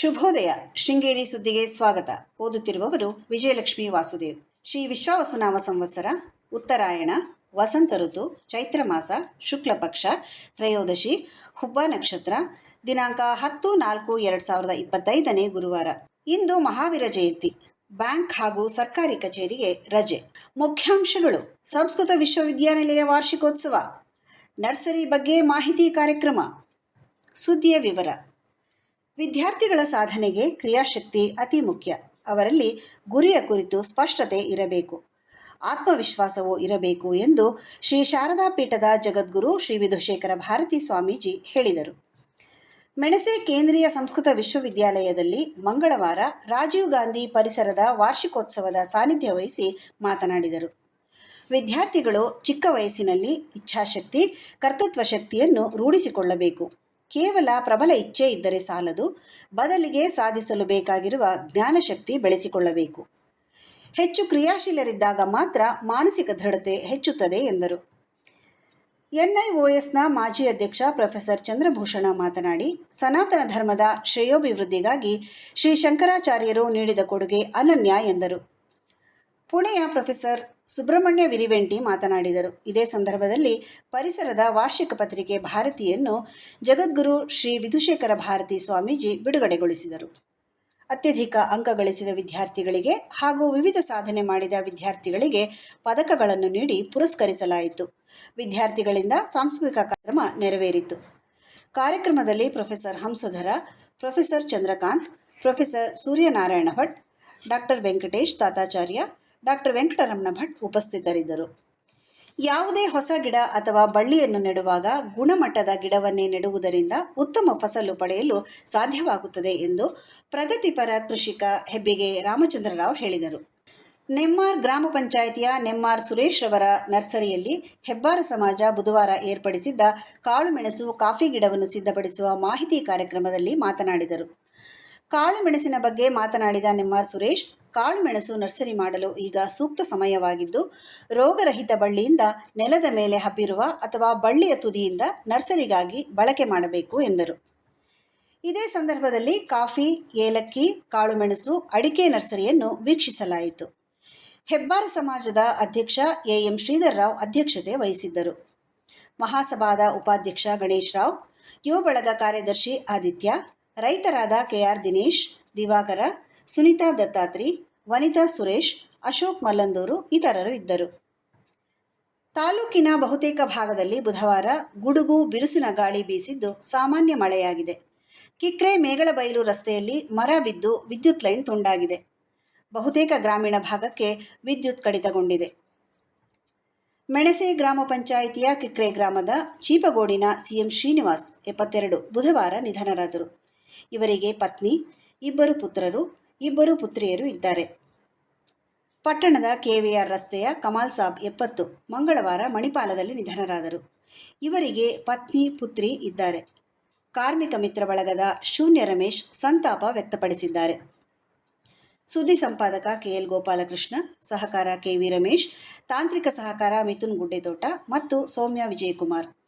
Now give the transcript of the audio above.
ಶುಭೋದಯ. ಶೃಂಗೇರಿ ಸುದ್ದಿಗೆ ಸ್ವಾಗತ. ಓದುತ್ತಿರುವವರು ವಿಜಯಲಕ್ಷ್ಮಿ ವಾಸುದೇವ್. ಶ್ರೀ ವಿಶ್ವಾವಸುನಾಮ ಸಂವತ್ಸರ, ಉತ್ತರಾಯಣ, ವಸಂತ ಋತು, ಚೈತ್ರ ಮಾಸ, ಶುಕ್ಲ ಪಕ್ಷ, ತ್ರಯೋದಶಿ, ಹುಬ್ಬ ನಕ್ಷತ್ರ, ದಿನಾಂಕ ಹತ್ತು ನಾಲ್ಕು ಎರಡು ಸಾವಿರದ ಇಪ್ಪತ್ತೈದನೇ ಗುರುವಾರ. ಇಂದು ಮಹಾವೀರ ಜಯಂತಿ. ಬ್ಯಾಂಕ್ ಹಾಗೂ ಸರ್ಕಾರಿ ಕಚೇರಿಗೆ ರಜೆ. ಮುಖ್ಯಾಂಶಗಳು. ಸಂಸ್ಕೃತ ವಿಶ್ವವಿದ್ಯಾನಿಲಯ ವಾರ್ಷಿಕೋತ್ಸವ. ನರ್ಸರಿ ಬಗ್ಗೆ ಮಾಹಿತಿ ಕಾರ್ಯಕ್ರಮ. ಸುದ್ದಿಯ ವಿವರ. ವಿದ್ಯಾರ್ಥಿಗಳ ಸಾಧನೆಗೆ ಕ್ರಿಯಾಶಕ್ತಿ ಅತಿ ಮುಖ್ಯ. ಅವರಲ್ಲಿ ಗುರಿಯ ಕುರಿತು ಸ್ಪಷ್ಟತೆ ಇರಬೇಕು. ಆತ್ಮವಿಶ್ವಾಸವೂ ಇರಬೇಕು ಎಂದು ಶ್ರೀ ಶಾರದಾ ಪೀಠದ ಜಗದ್ಗುರು ಶ್ರೀ ವಿಧುಶೇಖರ ಭಾರತಿ ಸ್ವಾಮೀಜಿ ಹೇಳಿದರು. ಮೆಣಸೆ ಕೇಂದ್ರೀಯ ಸಂಸ್ಕೃತ ವಿಶ್ವವಿದ್ಯಾಲಯದಲ್ಲಿ ಮಂಗಳವಾರ ರಾಜೀವ್ ಗಾಂಧಿ ಪರಿಸರದ ವಾರ್ಷಿಕೋತ್ಸವದ ಸಾನ್ನಿಧ್ಯ ವಹಿಸಿ ಮಾತನಾಡಿದರು. ವಿದ್ಯಾರ್ಥಿಗಳು ಚಿಕ್ಕ ವಯಸ್ಸಿನಲ್ಲಿ ಇಚ್ಛಾಶಕ್ತಿ, ಕರ್ತೃತ್ವ ಶಕ್ತಿಯನ್ನು ರೂಢಿಸಿಕೊಳ್ಳಬೇಕು. ಕೇವಲ ಪ್ರಬಲ ಇಚ್ಛೆ ಇದ್ದರೆ ಸಾಲದು. ಬದಲಿಗೆ ಸಾಧಿಸಲು ಬೇಕಾಗಿರುವ ಜ್ಞಾನಶಕ್ತಿ ಬೆಳೆಸಿಕೊಳ್ಳಬೇಕು. ಹೆಚ್ಚು ಕ್ರಿಯಾಶೀಲರಿದ್ದಾಗ ಮಾತ್ರ ಮಾನಸಿಕ ದೃಢತೆ ಹೆಚ್ಚುತ್ತದೆ ಎಂದರು. ಎನ್ಐಒಎಸ್ನ ಮಾಜಿ ಅಧ್ಯಕ್ಷ ಪ್ರೊಫೆಸರ್ ಚಂದ್ರಭೂಷಣ ಮಾತನಾಡಿ, ಸನಾತನ ಧರ್ಮದ ಶ್ರೇಯೋಭಿವೃದ್ಧಿಗಾಗಿ ಶ್ರೀ ಶಂಕರಾಚಾರ್ಯರು ನೀಡಿದ ಕೊಡುಗೆ ಅನನ್ಯ ಎಂದರು. ಪುಣೆಯ ಪ್ರೊಫೆಸರ್ ಸುಬ್ರಹ್ಮಣ್ಯ ವಿರಿವೆಂಟಿ ಮಾತನಾಡಿದರು. ಇದೇ ಸಂದರ್ಭದಲ್ಲಿ ಪರಿಸರದ ವಾರ್ಷಿಕ ಪತ್ರಿಕೆ ಭಾರತಿಯನ್ನು ಜಗದ್ಗುರು ಶ್ರೀ ವಿಧುಶೇಖರ ಭಾರತಿ ಸ್ವಾಮೀಜಿ ಬಿಡುಗಡೆಗೊಳಿಸಿದರು. ಅತ್ಯಧಿಕ ಅಂಕ ಗಳಿಸಿದ ವಿದ್ಯಾರ್ಥಿಗಳಿಗೆ ಹಾಗೂ ವಿವಿಧ ಸಾಧನೆ ಮಾಡಿದ ವಿದ್ಯಾರ್ಥಿಗಳಿಗೆ ಪದಕಗಳನ್ನು ನೀಡಿ ಪುರಸ್ಕರಿಸಲಾಯಿತು. ವಿದ್ಯಾರ್ಥಿಗಳಿಂದ ಸಾಂಸ್ಕೃತಿಕ ಕಾರ್ಯಕ್ರಮ ನೆರವೇರಿತು. ಕಾರ್ಯಕ್ರಮದಲ್ಲಿ professor Hamsadhara, professor Chandrakant, professor Suryanarayana Bhat, doctor Venkatesh Tatacharya doctor Venkataramana Bhat ಉಪಸ್ಥಿತರಿದ್ದರು. ಯಾವುದೇ ಹೊಸ ಗಿಡ ಅಥವಾ ಬಳ್ಳಿಯನ್ನು ನೆಡುವಾಗ ಗುಣಮಟ್ಟದ ಗಿಡವನ್ನೇ ನೆಡುವುದರಿಂದ ಉತ್ತಮ ಫಸಲು ಪಡೆಯಲು ಸಾಧ್ಯವಾಗುತ್ತದೆ ಎಂದು ಪ್ರಗತಿಪರ ಕೃಷಿಕ ಹೆಬ್ಬಿಗೆ ರಾಮಚಂದ್ರರಾವ್ ಹೇಳಿದರು. ನೆಮ್ಮಾರ್ ಗ್ರಾಮ ಪಂಚಾಯಿತಿಯ ನೆಮ್ಮಾರ್ ಸುರೇಶ್ ರವರ ನರ್ಸರಿಯಲ್ಲಿ ಹೆಬ್ಬಾರ ಸಮಾಜ ಬುಧವಾರ ಏರ್ಪಡಿಸಿದ್ದ ಕಾಳುಮೆಣಸು ಕಾಫಿ ಗಿಡವನ್ನು ಸಿದ್ಧಪಡಿಸುವ ಮಾಹಿತಿ ಕಾರ್ಯಕ್ರಮದಲ್ಲಿ ಮಾತನಾಡಿದರು. ಕಾಳುಮೆಣಸಿನ ಬಗ್ಗೆ ಮಾತನಾಡಿದ ನೆಮ್ಮಾರ್ ಸುರೇಶ್ ಕಾಳುಮೆಣಸು ನರ್ಸರಿ ಮಾಡಲು ಈಗ ಸೂಕ್ತ ಸಮಯವಾಗಿದ್ದು, ರೋಗರಹಿತ ಬಳ್ಳಿಯಿಂದ ನೆಲದ ಮೇಲೆ ಹಬ್ಬಿರುವ ಅಥವಾ ಬಳ್ಳಿಯ ತುದಿಯಿಂದ ನರ್ಸರಿಗಾಗಿ ಬಳಕೆ ಮಾಡಬೇಕು ಎಂದರು. ಇದೇ ಸಂದರ್ಭದಲ್ಲಿ ಕಾಫಿ, ಏಲಕ್ಕಿ ಕಾಳುಮೆಣಸು ಅಡಿಕೆ ನರ್ಸರಿಯನ್ನು ವೀಕ್ಷಿಸಲಾಯಿತು. ಹೆಬ್ಬಾರ ಸಮಾಜದ ಅಧ್ಯಕ್ಷ ಎ. ಎಂ. ಶ್ರೀಧರ್ರಾವ್ ಅಧ್ಯಕ್ಷತೆ ವಹಿಸಿದ್ದರು. ಮಹಾಸಭಾದ ಉಪಾಧ್ಯಕ್ಷ ಗಣೇಶ್ ರಾವ್, ಯುವ ಬಳಗ ಕಾರ್ಯದರ್ಶಿ ಆದಿತ್ಯ ರೈತರಾದ ಕೆಆರ್ ದಿನೇಶ್, ದಿವಾಕರ, ಸುನಿತಾ ದತ್ತಾತ್ರಿ, ವನಿತಾ ಸುರೇಶ್, ಅಶೋಕ್ ಮಲ್ಲಂದೂರು ಇತರರು ಇದ್ದರು. ತಾಲೂಕಿನ ಬಹುತೇಕ ಭಾಗದಲ್ಲಿ ಬುಧವಾರ ಗುಡುಗು, ಬಿರುಸಿನ ಗಾಳಿ ಬೀಸಿದ್ದು ಸಾಮಾನ್ಯ ಮಳೆಯಾಗಿದೆ. ಕಿಕ್ರೆ ಮೇಗಳಬೈಲು ರಸ್ತೆಯಲ್ಲಿ ಮರ ಬಿದ್ದು ವಿದ್ಯುತ್ ಲೈನ್ ತುಂಡಾಗಿದೆ. ಬಹುತೇಕ ಗ್ರಾಮೀಣ ಭಾಗಕ್ಕೆ ವಿದ್ಯುತ್ ಕಡಿತಗೊಂಡಿದೆ. ಮೆಣಸೆ ಗ್ರಾಮ ಪಂಚಾಯಿತಿಯ ಕಿಕ್ರೆ ಗ್ರಾಮದ ಚೀಪಗೋಡಿನ ಸಿಎಂ ಶ್ರೀನಿವಾಸ್ ಎಪ್ಪತ್ತೆರಡು ಬುಧವಾರ ನಿಧನರಾದರು. ಇವರಿಗೆ ಪತ್ನಿ, ಇಬ್ಬರು ಪುತ್ರರು, ಇಬ್ಬರು ಪುತ್ರಿಯರು ಇದ್ದಾರೆ. ಪಟ್ಟಣದ ಕೆವಿಆರ್ ರಸ್ತೆಯ ಕಮಾಲ್ ಸಾಬ್ ಎಪ್ಪತ್ತು ಮಂಗಳವಾರ ಮಣಿಪಾಲದಲ್ಲಿ ನಿಧನರಾದರು. ಇವರಿಗೆ ಪತ್ನಿ, ಪುತ್ರಿ ಇದ್ದಾರೆ. ಕಾರ್ಮಿಕ ಮಿತ್ರ ಬಳಗದ ಶೂನ್ಯ ರಮೇಶ್ ಸಂತಾಪ ವ್ಯಕ್ತಪಡಿಸಿದ್ದಾರೆ. ಸುದ್ದಿ ಸಂಪಾದಕ ಕೆಎಲ್ ಗೋಪಾಲಕೃಷ್ಣ, ಸಹಕಾರ ಕೆವಿ ರಮೇಶ್, ತಾಂತ್ರಿಕ ಸಹಕಾರ ಮಿಥುನ್ ಗುಡ್ಡೆತೋಟ ಮತ್ತು ಸೌಮ್ಯ ವಿಜಯಕುಮಾರ್.